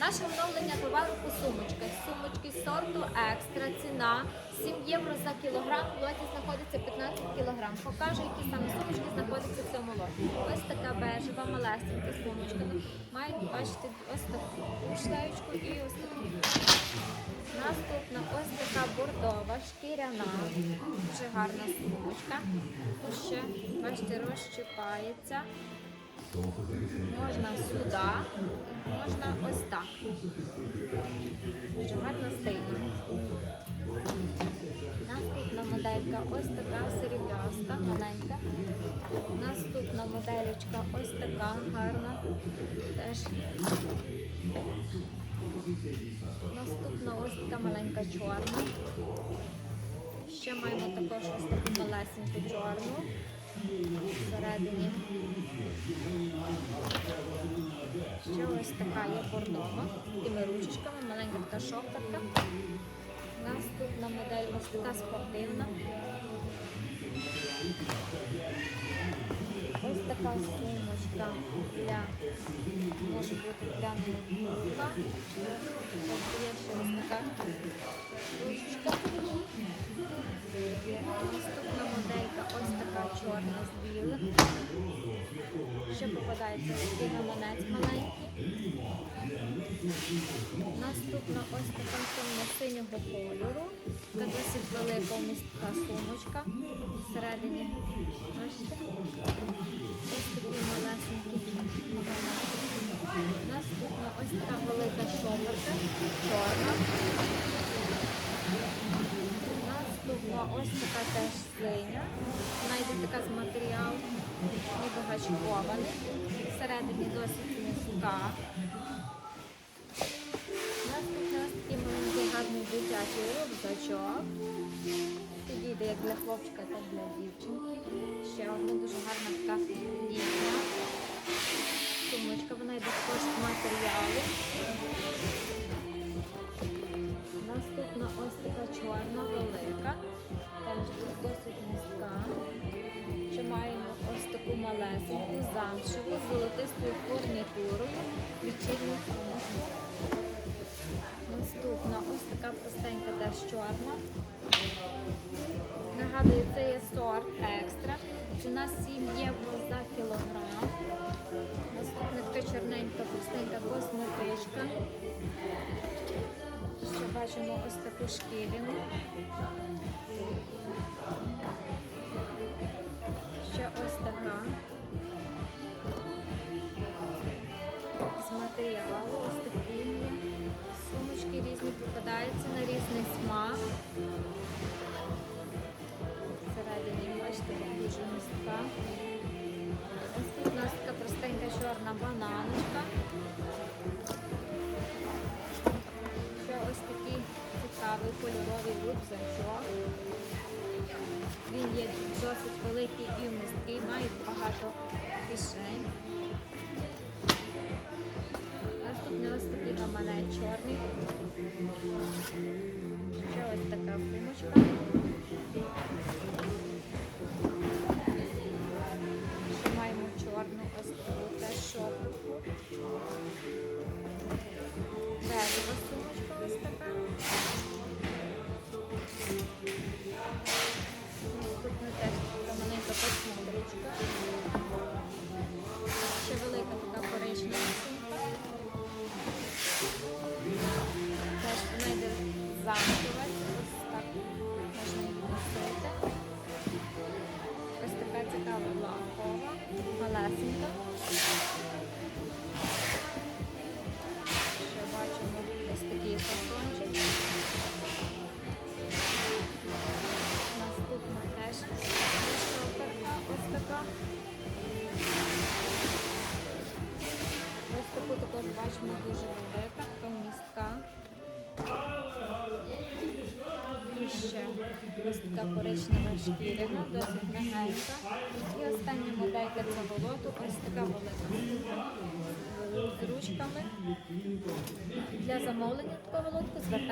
Наше оновлення товару по сумочках. Сумочки сорту екстра, ціна 7 євро за кілограм. В лоті знаходиться 15 кілограм. Покажу, які саме сумочки знаходяться в цьому лоті. Ось така бежева, малесенька сумочка. Мають, бачите, ось таку шлеючку і ось таку. Наступна ось така бордова, шкіряна, дуже гарна сумочка. Ще, бачите, розчіпається. Можна сюди, можна ось так. Дуже гарно стильно. Наступна моделька ось така серебряста, маленька. Наступна моделечка ось така гарна. Теж. Наступна ось така маленька чорна. Ще маємо також ось таку малесеньку чорну. Всередині. Ще ось така є бордова, з такими ручечками, маленька така шовковка. Наступна модель ось така спортивна. Ось така сумочка для може бути для ноутбука. Ось є ще ось така ручечка. З. Ще попадається гаманець маленький. Наступна ось така темно-синього кольору. Це досить велика містка сумочка. Всередині бачите? Ось такий малесенький гаманець. Наступна ось така велика шоперка, чорна. Наступна ось така теж синя. Вона йде така з матеріалу, ніби гачкований. Всередині досить міська. Наступний ось такий гарний дитячий рюкзачок. Підійде як для хлопчика, так для дівчинки. Ще одна дуже гарна така літня сумочка. Вона йде також з матеріалу. Ось така чорна, велика. Теж досить низька. Ще маємо ось таку малесеньку, замшеву, з золотистою фурнітурою, вечірню сумочку. Наступна ось така простенька теж чорна. Нагадую, це є сорт екстра. Ціна 7 євро за кілограм. Бачимо ось таку шкірину. Ще ось така. З матеріалу ось такі. Сумочки різні попадаються на різний смак. Всередині, бачите, дуже містка. Ось тут у нас така простенька чорна бананочка. Кольоровий рюкзачок. Він є досить великий і вмісткий, має багато кишень. Наступний ось такий гаманець чорний. Thank you. Ось така коричнева шкірина, досить м'ягенька. І остання моделька цього лоту ось така велика. З ручками. Для замовлення такого лотку звертайтеся.